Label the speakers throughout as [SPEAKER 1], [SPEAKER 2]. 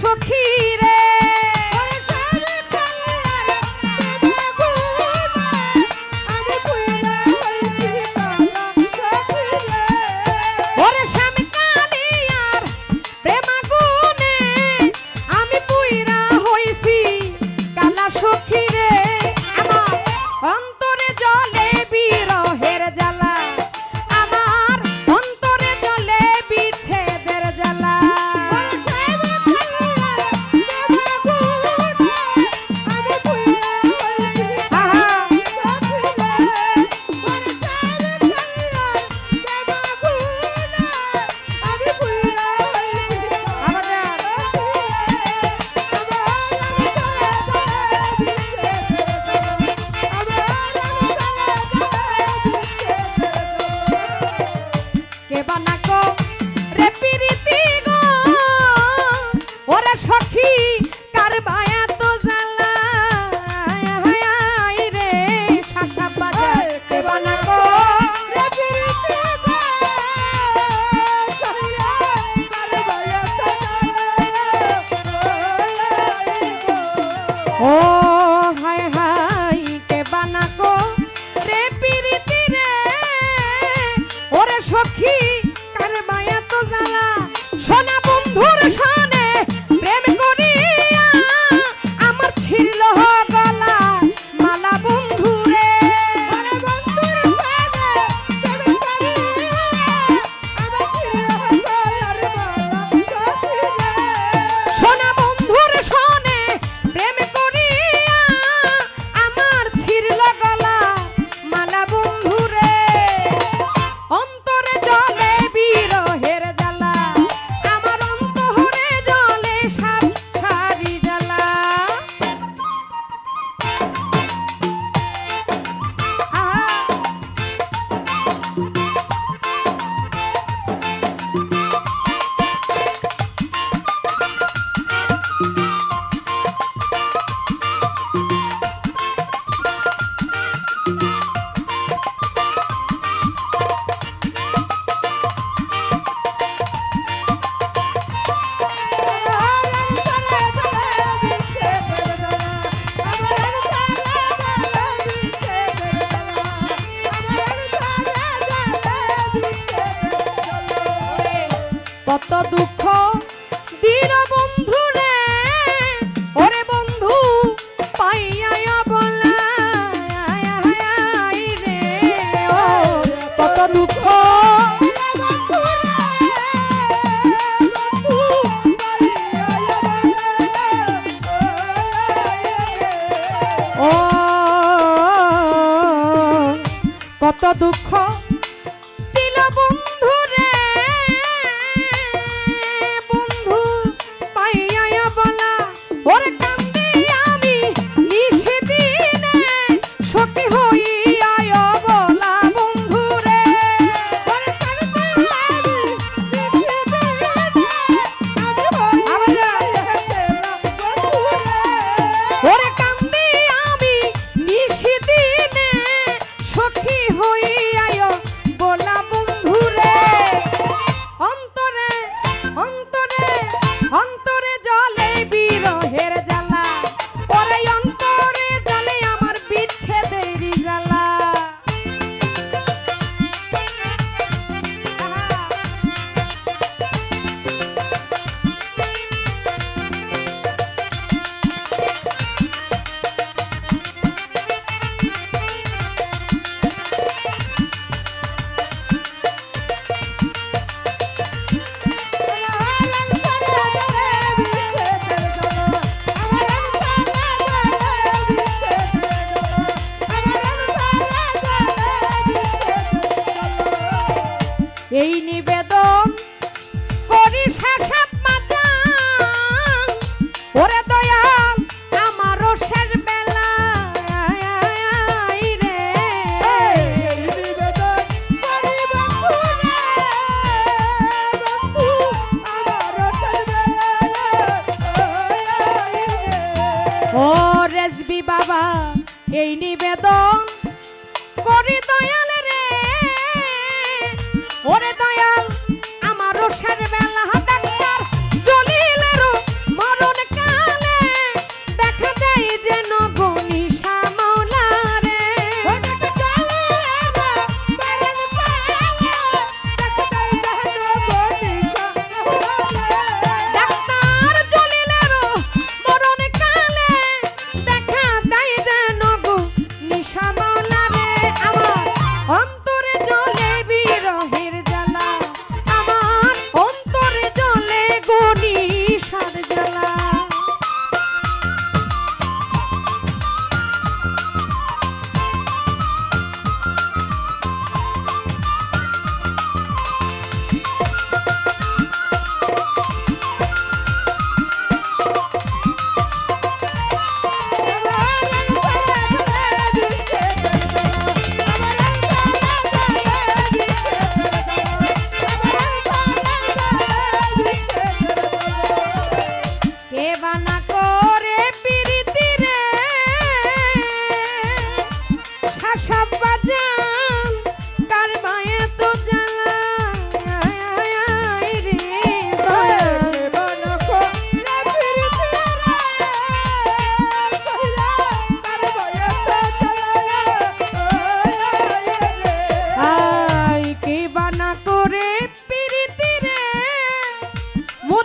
[SPEAKER 1] সখী প্রীতি রে। ওরে সখী দুঃখ। দিন বন্ধু রে ওরে বন্ধু পাইয়া বলা রে। কত দুঃখ। e aí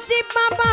[SPEAKER 1] মুজিব বাবা